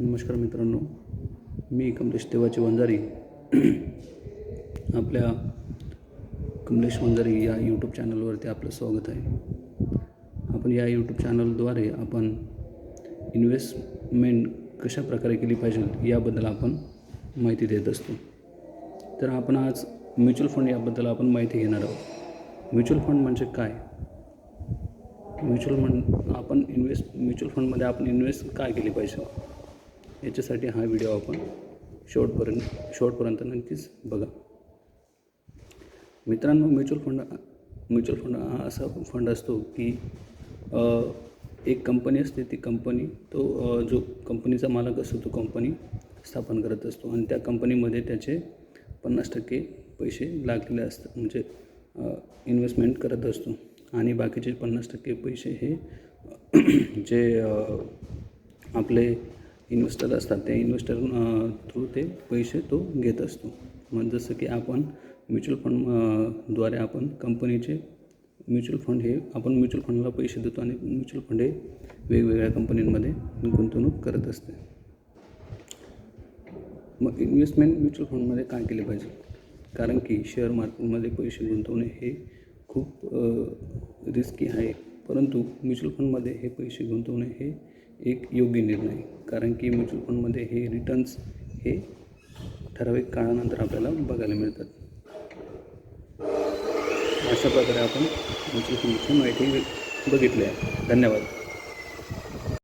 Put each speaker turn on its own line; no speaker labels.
नमस्कार मित्रांनो मी कमलेश देवाची वंजारी. आपल्या कमलेश वंजारी या यूट्यूब चॅनलवरती आपलं स्वागत आहे. आपण या यूट्यूब चॅनलद्वारे आपण इन्व्हेस्टमेंट कशा प्रकारे केली पाहिजे याबद्दल आपण माहिती देत असतो. तर आपण आज म्युच्युअल फंड याबद्दल आपण माहिती घेणार आहोत. म्युच्युअल फंड म्हणजे काय? म्युच्युअल फंड आपण इन्व्हेस्ट म्युच्युअल फंडमध्ये आपण इन्व्हेस्ट काय केली पाहिजे? याच्यासाठी हा व्हिडिओ आपण शेवटपर्यंत शेवटपर्यंत नक्कीच बघा. मित्रांनो म्युच्युअल फंड म्युच्युअल फंड हा असा फंड असतो की एक कंपनी असते ती कंपनी तो जो कंपनीचा मालक असतो तो कंपनी स्थापन करत असतो आणि त्या कंपनीमध्ये त्याचे पन्नास टक्के पैसे लागलेले असतात म्हणजे इन्व्हेस्टमेंट करत असतो. आणि बाकीचे पन्नास टक्के पैसे हे जे आपले इन्व्हेस्टर असतात त्या इन्व्हेस्टर थ्रू ते पैसे तो घेत असतो. मग जसं की आपण म्युच्युअल फंडद्वारे आपण कंपनीचे म्युच्युअल फंड हे आपण म्युच्युअल फंडला पैसे देतो आणि म्युच्युअल फंड हे वेगवेगळ्या कंपन्यांमध्ये गुंतवणूक करत असते. मग इन्व्हेस्टमेंट म्युच्युअल फंडमध्ये काय केले पाहिजे? कारण की शेअर मार्केटमध्ये पैसे गुंतवणे हे खूप रिस्की आहे. परंतु म्युच्युअल फंडमध्ये हे पैसे गुंतवणे हे एक योग्य निर्णय. कारण की म्युच्युअल फंडमध्ये हे रिटर्न्स हे ठराविक काळानंतर आपल्याला बघायला मिळतात. अशा प्रकारे आपण म्युच्युअल फंडची माहिती बघितली आहे. धन्यवाद.